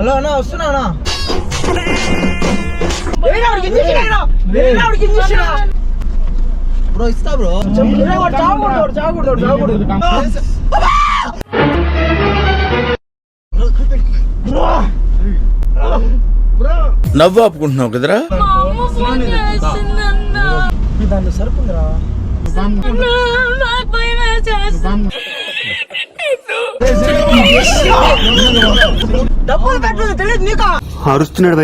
Hello అన్నా వస్తున్నా అన్నా? బ్రో ఇస్తా బ్రో. చావకూడదు, చావకూడదు, చావకూడదు. నవ్వు ఆపుకుంటున్నావు కదరా? దాంట్లో సరుకుందిరా డబ్బులు తెలియదు నీకా అరుస్తున్నాడు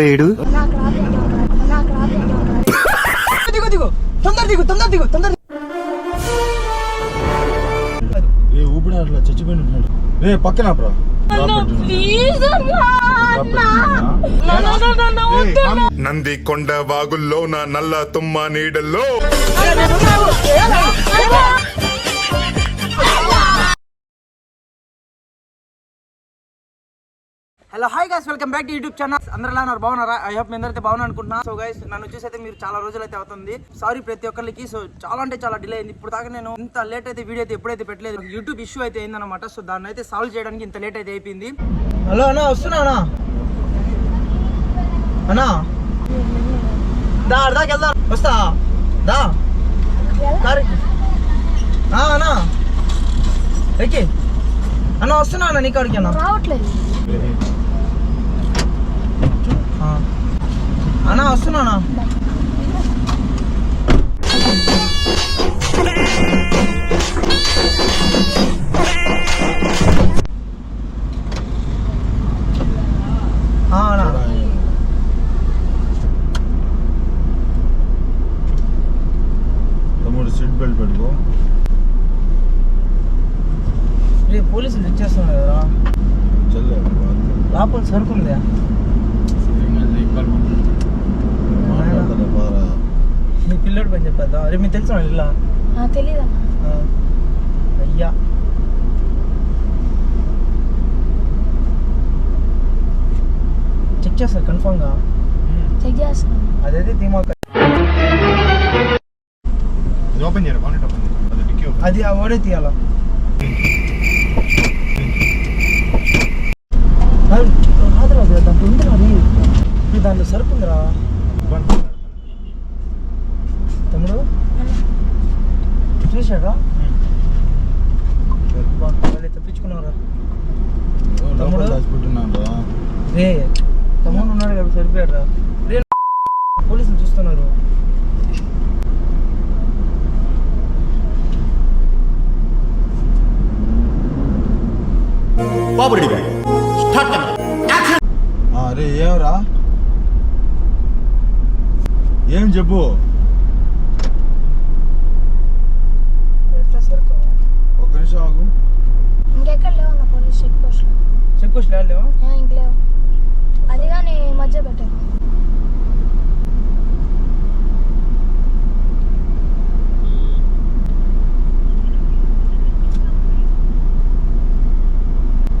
దిగు దిగు తొందర దిగు తొందర దిగు తొందర ఏ ఊపిడి అట్లా చచ్చిపోయి ఉంటున్నాడు రే పక్కన బ్రో నంది కొండ వాగుల్లో నా నల్ల తుమ్మ నీడల్లో hello hi guys welcome back to YouTube channel అందరూ ఎలా ఉన్నారు? బాగున్నారా? ఐ హోప్ మీ అందరైతే బాగున్నా అనుకుంటున్నా. సో గైస్ నన్ను చూసి అయితే మీరు చాలా రోజులు అయితే అవుతుంది. సారీ ప్రతి ఒక్కరికి. సో చాలా అంటే చాలా డిలే అయింది. ఇప్పుడు దాకా నేను ఇంత లేట్ అయితే వీడియో అయితే ఎప్పుడైతే పెట్టలేదు యూట్యూబ్ ఇష్యూ అయితే అయిందన్నమాట. సో దాన్ని అయితే సాల్వ్ చేయడానికి ఇంత లేట్ అయితే అయిపోయింది. హలో అన్నా వస్తున్నా అన్నా. అన్నా. దా అర్ధాకి వెళ్దాం. వస్తా. దా. అన్నా. ఎక్కి. అన్న వస్తున్నా అన్న నీ కాడికి అన్న. రావట్లేదు. అన్నా వస్తున్నా అన్నా ఆ, అన్నా తమ్ముడు సీట్ బెల్ట్ పెట్టుకో రే పోలీసులు చెక్ చేస్తున్నారు కదా చల్లే లోపల సరుకుంది మాట్లాడతారా బాగా నీ పిల్లడు పని చెప్పేద్దా రే మీకు తెలుసు ఇలా తెలీదన్నా అయ్యా చెక్ చేస్తారు కన్ఫామ్గా చెక్ చేస్తున్నాను అదైతే ఓపెన్ చేయరు? ఓపెన్ చేయరు అది డిక్కీ ఓపెన్ అది ఆ ఓడే తీయాలా? అది రాదురా అది దాంట్లో ఉందిరా అది. ఇది దాంట్లో సరుకుందిరా తమ్ముడు? చూశాడా? వాళ్ళే తప్పించుకున్నారా తమ్ముడు? రే తమ్ముడు ఉన్నాడు కదా సరిపోయాడు రా రే పోలీసులు చూస్తున్నారు అరే ఏమరా? ఏం చెప్పు? ఒక నిమిషం ఆగు. ఇంకెక్కడ లేవన్న పోలీస్ చెక్ పోస్ట్ లేవా? ఇంక లేవు. అది కానీ మధ్య పెట్టారు.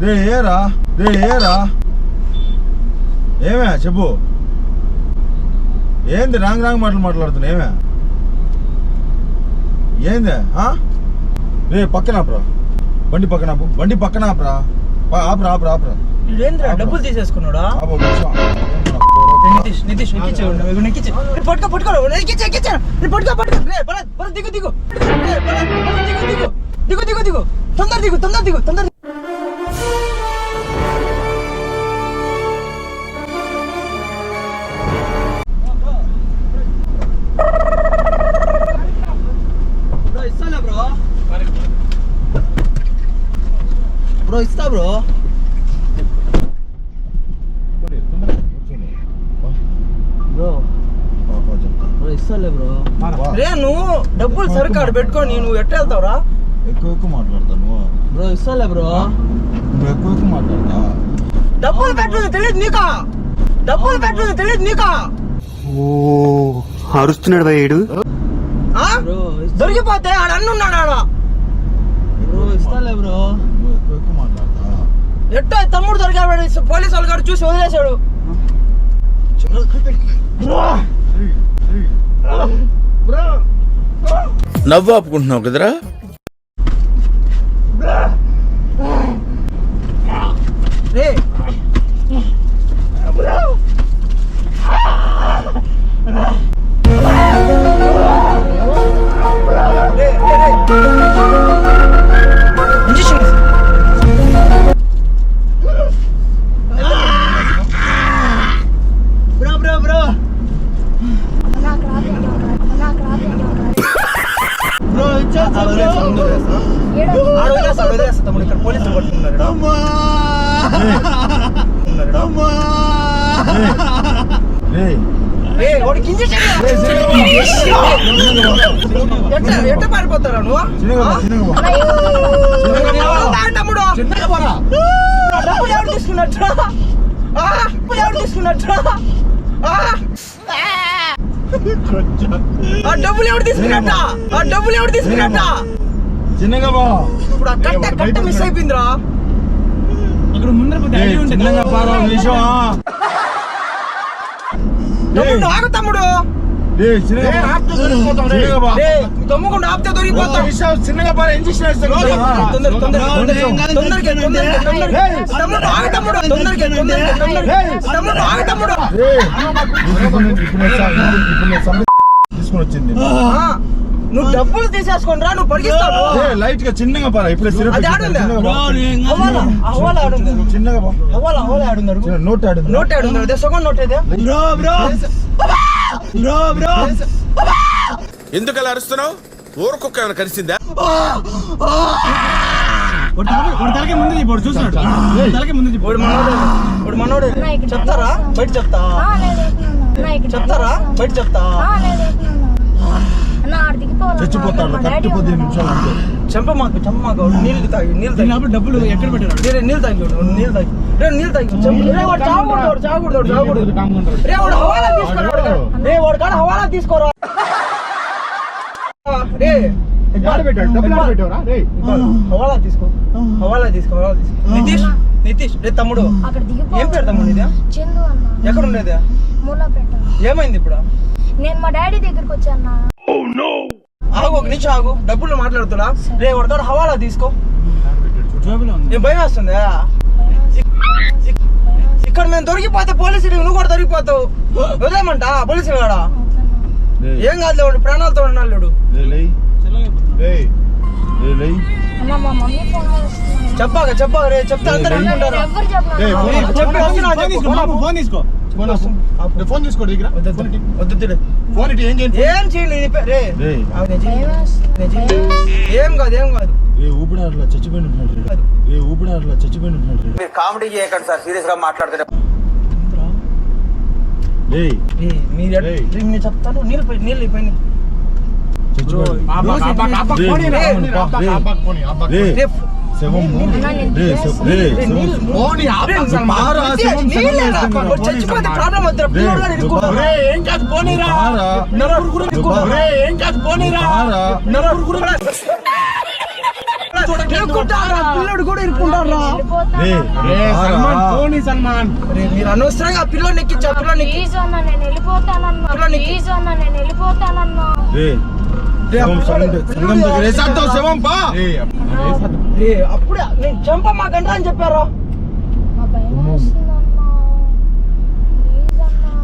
రే ఏరా? రే ఏరా? ఏమే చెప్పు. ఏంది రాంగ్ రాంగ్ మాటలు మాట్లాడుతున్నా ఏమే? ఏంది? రే పక్కన ఆపురా. బండి పక్కన ఆపు. బండి పక్కన ఆపురా. ఆపురా ఆపురా ఆపురా. ఏంద్రా డబ్బులు తీసేసుకున్నాడా? నితీష్ నితీష్ ఎక్కించే ఎక్కించే. పట్టుకో పట్టుకో. రే భరత్ భరత్ దిగు దిగు దిగు. దిగు దిగు దిగు. తొందర దిగు తొందర దిగు తొందర పెట్టుకొని నువ్వు ఎట్ట వెళ్తావురా? ఎక్కువ ఎక్కువ మాట్లాడతావు నువ్వు బ్రో ఇస్తాలే బ్రో. నువ్వు ఎక్కువ ఎక్కువ మాట్లాడతా? డబ్బులు పెట్టలేదు తెలియదు నీకా? డబ్బులు పెట్టలేదు తెలియదు నీకా? ఓ అరుస్తున్నాడు ఆ? దొరికిపోతే ఆడ అన్న ఉన్నాడు ఆడ? బ్రో ఇస్తాలే బ్రో. ఎట్టో తమ్ముడు దొరికాడు పోలీసు వాళ్ళు గారు చూసి వదిలేశాడు. నవ్వు ఆపుకుంటున్నావు కదరా? రే ఎట్ట పారిపోతారా నువ్వు? తమ్ముడు? చిన్నగా డబ్బులు ఎవరు తీసుకున్నట్టు? డబ్బులు ఎవరు తీసుకున్నట్టు? డబ్బులు ఎవరు తీసుకున్నట్ట? ఆ డబ్బులు ఎవరు తీసుకున్నట్ట? చిన్నగా ఇప్పుడు కట్ట కట్ట మిస్ అయిపోయిందిరా. పారా ఒక నిమిషం ఆ. రేయ్, తమ్ముడు ఆగు తమ్ముడు. దమ్ముకుండా ఆపితే నిమిషం, చిన్నగా పారా ఇంజక్షన్ తీసుకొని వచ్చింది నువ్వు డబ్బులు తీసేసుకొని నువ్వు పరిగిస్తావు లైట్గా చిన్నగా పారా ఇప్పుడే సిరప్ అది. ఆడుందా? చిన్నగా ఆడుంది హవాలా ఆడుంది? చిన్న నోట్ ఆడింది? నోట్ ఆడుంది? అదే సగం నోట్ ఏదే ఎందుకు అలా అరుస్తున్నావు? ఊరకొక్క ఏమైనా కలిసిందా? వాడు మనోడే వాడు మనోడే. అన్న, ఇక్కడ చెప్తారా. బయట చెప్తా. ఆ, లేదు, ఎట్లున్నా? అన్న, ఇక్కడ చెప్తారా. బయట చెప్తా ఆ, లేదు, ఎట్లున్నా? అన్న, ఆడ దిగిపోవాలన్న. చచ్చిపోతాడు మా కరెక్ట్ డాడీ పదిహేను. నిమిషాలు అంతే చెంప మాకు చెంప మాకు నీళ్ళు తాగి నీళ్ళు తాగి. డబ్బులు ఎక్కడ పెట్టారు రే, నీళ్ళు తాగి చూడు, నీళ్ళు తాగి. రే నీళ్ళు తాగి రే వాడు చావకూడదు వాడు చావకూడదు వాడు చావకూడదు రే వాడు హవాలా తీసుకోరా. రే వాడు కాడ హవాలా తీసుకోరా? రే హవాలా తీసుకో. హవాలా తీసుకో హవాలా తీసుకో. నితీష్ నితీష్ రే తమ్ముడు. అక్కడ ఏం పేరు తమ్ముడు ఇదే? ఎక్కడ ఉండేదే? ఏమైంది ఇప్పుడు? నేను మా డాడీ దగ్గరికి వచ్చాను? ఆగు ఒక నిమిషం ఆగు. డబ్బులు మాట్లాడుతున్నా? రే వాడితో హవాలా తీసుకో. ఏం భయం వేస్తుందా? ఇక్కడ మేము దొరికిపోతే పోలీసులు నువ్వు కూడా దొరికిపోతావు. వదిలేమంట పోలీసులు కాడ? ఏం కాదు వాడు ప్రాణాలతో ఉన్నాడు చెప్పాక చెప్పాక రే చెప్తే అందరూ అనుకుంటారు. చెప్పి వస్తున్నా. ఫోన్ దగ్గర. వద్దు, ఇటు ఏం చేయండి చేయలేదు రే. కాదు ఏం కాదు. ఏ ఊపిడాట్లా చచ్చిపోయినట్టున్నాడు రేడు. ఏ ఊపిడాట్లా చచ్చిపోయినట్టున్నాడు రేడు. మీరు కామెడీ చేయకండి సార్ సీరియస్గా మాట్లాడుతున్నా మీరు చెప్తాను నీళ్ళు పోయి నీళ్ళు పోయి చచ్చిపోయాడు. చచ్చిపోతే ఇరుక్కుంటాడు. రేయ్, ఏం కాదు పోనీరా. నలుగురు కూడా ఏం కాదు పోనీరా. నలుగురు కూడా పిల్లోడు కూడా ఇరుక్కుంటారా? పోనీ సల్మాన్. మీరు అనవసరంగా ఆ పిల్లోడిని ఎక్కించా ఆ పిల్లోడిని ఎక్కి- అప్పుడే నేను చంప మా గంట అని చెప్పారా?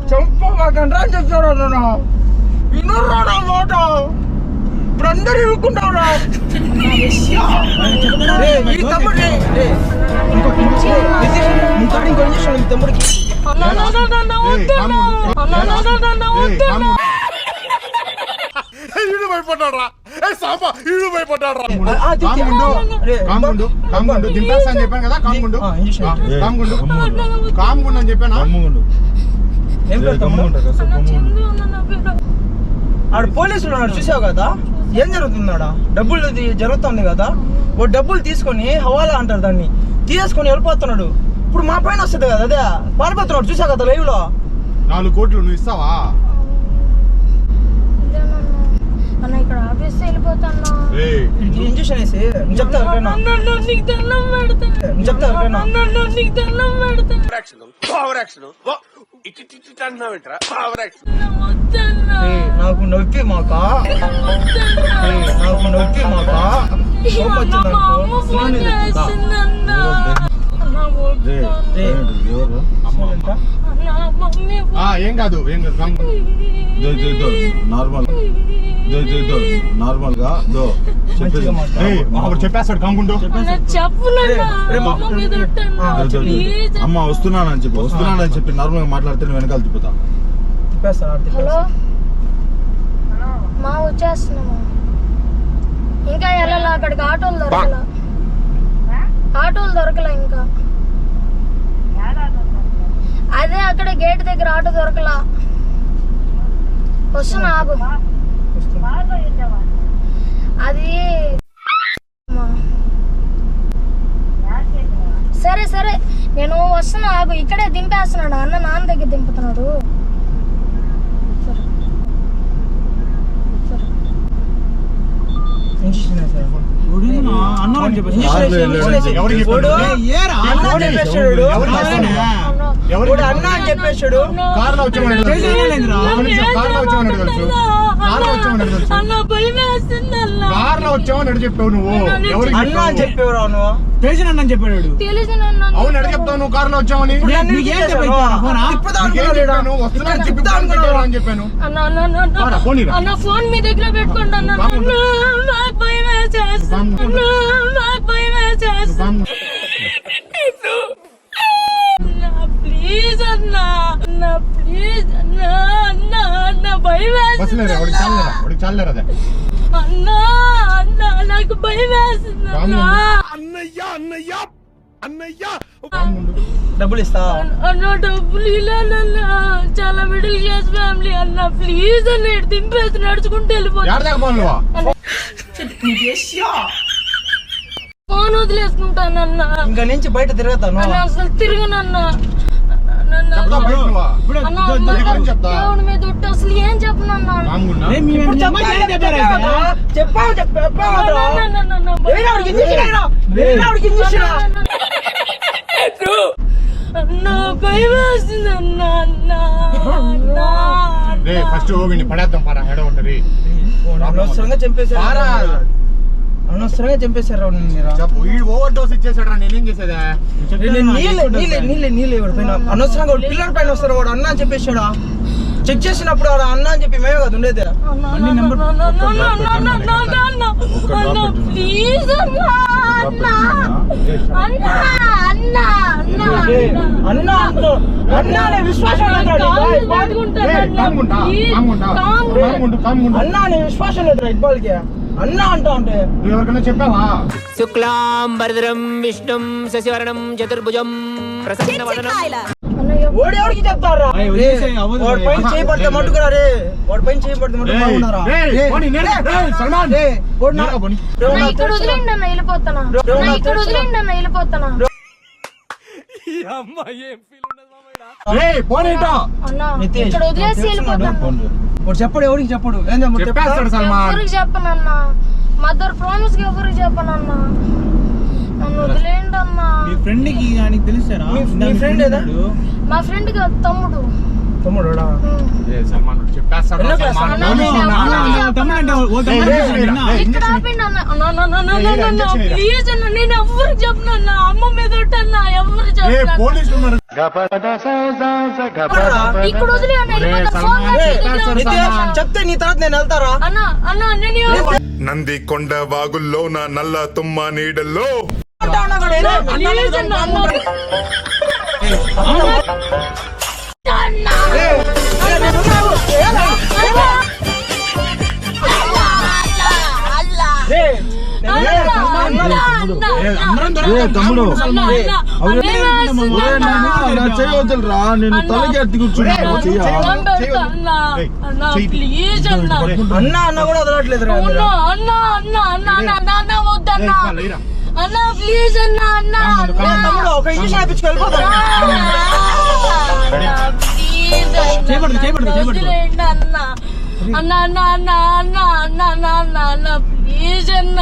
చంప మా గంట అని చెప్పారా నేను వినుర్రా నా మాట? ఇప్పుడు అందరు ఇరుక్కుంటారా రే, ఈడు భయపడ్డాడు రా ఏ సాంబా ఈడు భయపడ్డాడు రా ఆ, ఆ, తీ- తీ- రే, కామ్గుండు కామ్గుండు దింపేస్తా అని చెప్పాను కదా కామ్గుండు కామ్గుండు. కామ్గుండు అని చెప్పానా? గమ్ముగుండు. ఏం రేయ్, పేరు తమ్ముడు? గమ్ముగుండు, కాసేపు అన్నా, గమ్ముగుండు. చందు అన్న నా పేరు. ఆడ పోలీసులు ఉన్నాడు చూసావు కదా? ఏం జరుగుతుంది ఆడ డబ్బులు జరుగుతుంది కదా? ఓ డబ్బులు తీసుకొని హవాలా అంటారు దాన్ని. తీసుకొని వెళ్ళిపోతున్నాడు. ఇప్పుడు మా పైన వస్తుంది కదా అదే. పారిపోతున్నాడు చూసావు కదా లైవ్లో నాలుగు కోట్లు నువ్వు ఇస్తావా. అన్న ఇక్కడ ఆఫీస్ వెళ్ళిపోతాన్నా రేయ్, ఇంజక్షన్ వేసి చెప్తా నీకు దండం పెడతా. చెప్తా నీకు దండం పెడతా. పవర్ యాక్షన్ నాకు నొప్పి మాక? ఏయ్, నాకు నొప్పి మాక? వచ్చింది ఏం కాదు ఏం కాదు నార్మల్ దో, దో, దో, నార్మల్. గా దో చెప్పేస్తాడు మా- అమ్మ వస్తున్నానని చెప్పి వస్తున్నానని చెప్పి నార్మల్గా మాట్లాడితే నేను వెనకాల తిప్పుతా. హలో. మా వచ్చేస్తున్నాము ఇంకా వెళ్ళాలా అక్కడికి ఆటోలు దొరకలా. ఆటోలు దొరకలా ఇంకా? అదే అక్కడ గేట్ దగ్గర ఆటో దొరకలా. వస్తున్నా ఆగు. అది సరే సరే. నేను వస్తున్నా ఆగు. ఇక్కడే దింపేస్తున్నాడు. అన్న నాన్న దగ్గర దింపుతున్నాడు. సరే. సరే. ఇప్పుడు అన్న అని కార్లో వచ్చామని తెలుసు ఎవరికి అని చెప్పాను చేస్తాం చేస్తాం ప్లీజ్ అన్నా అన్నా ప్లీజ్ అన్నా అన్నా అన్నా భయం వేస్తుంది అన్నా. అన్నా నాకు భయం వేస్తుంది అన్నయ్య అన్నయ్య. అన్న డబ్బులు ఇస్తా. అన్న డబ్బులు ఇలానన్న చాలా మిడిల్ క్లాస్ ఫ్యామిలీ అన్న. ప్లీజ్ అన్న దింపేసి నడుచుకుంటూ నువ్వు? ఫోన్ వదిలేసుకుంటానన్న ఇంకా నుంచి బయట తిరగతాను అసలు తిరగనన్న దేవుడి ఫస్ట్ పడేద్దాం పారా. ఎడ ఉంటది అనవసరంగా అనవసరంగా చంపేశారు వీడు ఓవర్ డోస్ ఇచ్చేసాడు రా నేనేం చేసేదా? నీళ్ళే నీళ్ళే నీళ్ళే నీళ్ళే వాడు పైన. అనవసరంగా పిల్లర్ పైన వస్తారు వాడు అన్న అని చెప్పేశాడా? చెక్ చేసినప్పుడు వాడు అన్న అని చెప్పి మేమే కదా ఉండేది. బండి నెంబర్ అన్న అన్న అన్న అన్న అన్న అన్న. అన్న విశ్వాసం అన్న అనే విశ్వాసం లేదు రైట్ బాల్కి అన్నా శుక్లాం భరద్రం విష్ణుం శశివరణం చతుర్భుజం ప్రసన్న వదనం ఓడి ఎవరికి చెప్తారా ఇక్కడ చెప్పడు ఎవరికి చెప్పడు చెప్పేస్తాడు సల్మాన్ ఎవరికి మదర్ ప్రామిస్ ఎవరికి చెప్పనన్న అన్న మీ ఫ్రెండ్కి కానీ తెలుసారా మీ ఫ్రెండ్ ఏదా మా ఫ్రెండ్కి తమ్ముడు తమ్ముడు చెప్పేస్తాడు ఇక్కడ ఆపండి అన్న అన్న అమ్మ మీద ఎవరు చెప్పను చెప్తే నీ తర్వాత నేను వెళ్తారా? నంది కొండ వాగుల్లో నా నల్ల తుమ్మ నీడల్లో. తమ్ముడు. అన్న, అన్న. అన్న, అన్న. చేయవద్దురా నేను అన్న. తలకి ఎత్తి అన్న. అన్న, చెయ్యి. ప్లీజ్ అన్న. అన్న అన్న కూడా వదలట్లేదు అన్న, అన్న, అన్న, అన్న, అన్న, అన్న, అన్న, వద్దన్న. అన్న, ప్లీజ్ అన్న, అన్న. తమ్ముడు ఒక ఇంజక్షన్ వేయించుకు వెళ్ళిపోతాను అన్న, ప్లీజ్ అన్న. చేయబడదు, చేయబడదు, చేయబడదు. వదిలేయండి అన్న. అన్న, అన్న, అన్న, అన్న, అన్న, అన్న, అన్న, అన్న, ప్లీజ్ అన్న.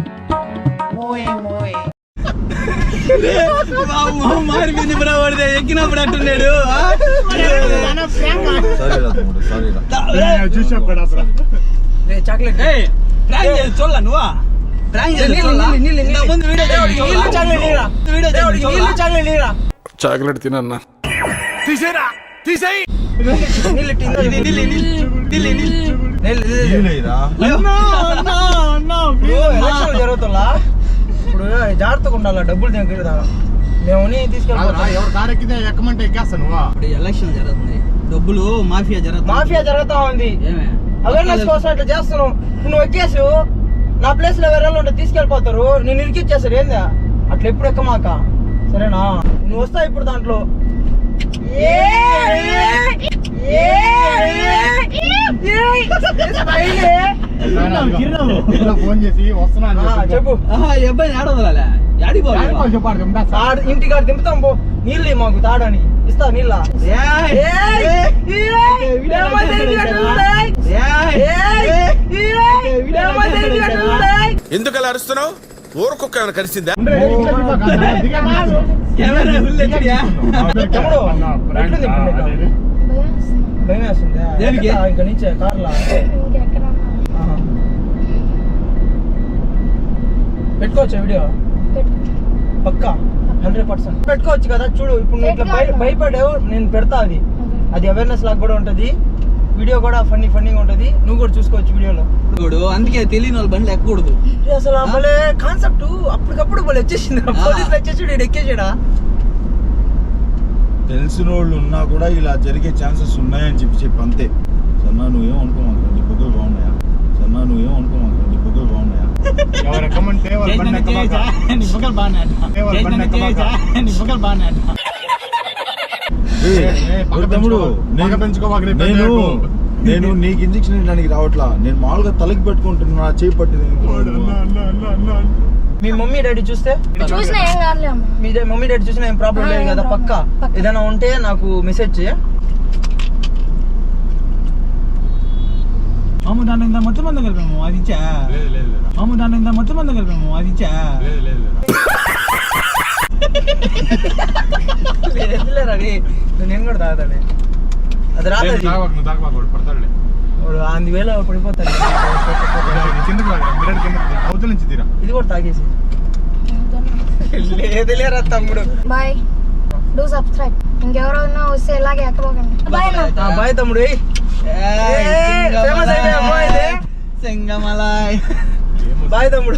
మోయ్ మారిపోయింది బ్రో ఎక్కినప్పుడు అట్టున్నాడు చాక్లెట్ చూడాల నువ్వా? చాక్లెట్ తినన్నా. తీసేరా తీసేయి. జరుగుతుందా ఇప్పుడు జాగ్రత్తగా ఉండాలి డబ్బులు దగ్గర మేము తీసుకెళ్ళిపోతాం ఎవరు కారు ఎక్కితే ఎక్కమంటే ఎక్కేస్తాను నువ్వా ఇప్పుడు ఎలక్షన్ జరుగుతుంది డబ్బులు మాఫియా జరుగుతుంది మాఫియా జరుగుతా ఉంది ఏమే? అవేర్నెస్ కోసం ఇట్లా చేస్తున్నావు ఇప్పుడు నువ్వు ఎక్కేసు నా ప్లేస్లో వేరే ఉంటే తీసుకెళ్ళిపోతారు నేను ఇరికిచ్చేసారు ఏందా అట్లా ఎప్పుడు ఎక్కమాక సరేనా నువ్వు వస్తావు ఇప్పుడు దాంట్లో ఏ, ఫోన్ చేసి వస్తున్నా చెప్పి. ఇంటికాడ దింపుతాం పో. నీళ్ళు మాకు తాడని. ఇస్తా నీళ్ళ. ఏయ్, ఏయ్, ఏయ్, ఏమో తెలియట్లున్నాయి. ఏయ్, ఏయ్, ఏమో తెలియట్లున్నాయి. ఎందుకలా అరుస్తున్నావు? ఊరుకుక్క ఏమైనా నీకు? భయం వేస్తుందా? ఇంక నుంచే కార్లా? పెట్టుకోవచ్చా వీడియో? పక్కా? Hundred percent. పెట్టుకోవచ్చు కదా చూడు ఇప్పుడు నువ్వు ఇట్లా భయ- భయపడావు నేను పెడతా అది. అది అవేర్నెస్ లాగా కూడా ఉంటది. వీడియో కూడా ఫన్నీ ఫన్నీగా ఉంటది. నువ్వు కూడా చూసుకోవచ్చు వీడియోలో. చూడు అందుకే తెలియని వాళ్ళ బండ్లు ఎక్కకూడదు. అసలు భలే కాన్సెప్ట్ అప్పటికప్పుడు భలే వచ్చేసింది. పోలీసులు వచ్చేసి ఈడు ఎక్కేసాడా? తెలిసిన వాళ్ళు ఉన్నా కూడా ఇలా జరిగే ఛాన్సెస్ ఉన్నాయని చెప్పి చెప్పి అంతే. సన్నా నువ్వేం అనుకోమాకు నీ బుగ్గలు బాగున్నాయా? సన్నా నువ్వేం అనుకోమాకు ఎవరు వాళ్ళ బండి తమ్ముడు నేను- నేను. నేను నీకు ఇంజక్షన్ ఇవ్వడానికి రావట్లా. నేను మామూలుగా తలకి పెట్టుకుంటున్నా చేయి పట్టింది అన్న, అన్న, అన్న, అన్న, అన్న. మీ మమ్మీ డాడీ చూస్తే? చూసినా ఏం కాదులే అమ్మ. మీ మమ్మీ డాడీ చూసినా ఏం ప్రాబ్లం లేదు కదా పక్కా? పక్కా. ఏదైనా ఉంటే నాకు మెసేజ్ చేయ మాము దాని ఇంత మొత్తం మంది కలిపాము అది ఇచ్చా లేదు లేదు లేదు. మాము దాని ఇంత మొత్తం మంది కలిపాము అది ఇచ్చా లేదు లేదు లేదు. లేదులేరా రే. నేను కూడా తాగుతానే అది రాదు లేదు, అది. తాగబాకు, నువ్వు తాగబాకు, వాడు పడతాడులే. వాడు అంది వేల పడిపోతాడు ఇది కిందకి లాగా, మిర్రర్ కిందకి తీ. అవతల నుంచి తీరా ఇది కూడా తాగేసి లేదులేరా తమ్ముడు బాయ్ డూ సబ్స్క్రైబ్ ఇంకెవరైనా వస్తే ఇలాగే ఎక్కబోకండి బాయ్ అన్న ఆ, బాయ్ తమ్ముడు సింగమలాయ్ బాయ్ తమ్ముడు.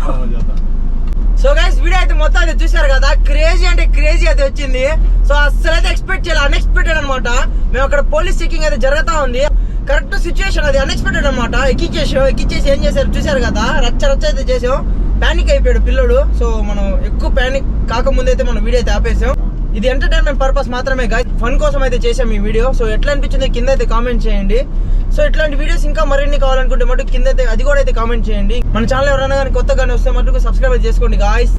సో గైస్ వీడియో అయితే మొత్తం అయితే చూసారు కదా? క్రేజీ అంటే క్రేజీ అయితే వచ్చింది. సో అస్సలు అయితే ఎక్స్పెక్ట్ చేయాలి అన్ఎక్స్పెక్టెడ్ అనమాట మేము అక్కడ పోలీస్ చెకింగ్ అయితే జరుగుతా ఉంది. కరెక్ట్ సిచ్యువేషన్ అది అన్ఎక్స్పెక్టెడ్ అనమాట ఎక్కిచ్చేసాం ఎక్కిచ్చేసి ఏం చేశారు చూసారు కదా? రచ్చ రచ్చ అయితే చేసాం. పానిక్ అయిపోయాడు పిల్లడు. సో మనం ఎక్కువ పానిక్ కాకముందు అయితే మనం వీడియో అయితే ఆపేసాం. ఇది ఎంటర్టైన్మెంట్ పర్పస్ మాత్రమే గాయ్ ఫన్ కోసం అయితే చేసాం ఈ వీడియో సో ఎట్లా అనిపించింది కింద అయితే కామెంట్ చేయండి. సో ఇట్లాంటి వీడియోస్ ఇంకా మరిన్ని కావాలనుకుంటే మటుకు కింద అయితే అది కూడా అయితే కామెంట్ చేయండి. మన ఛానల్ ఎవరైనా కానీ కొత్తగానే వస్తే మటుకు సబ్స్క్రైబ్ చేసుకోండి గాయస్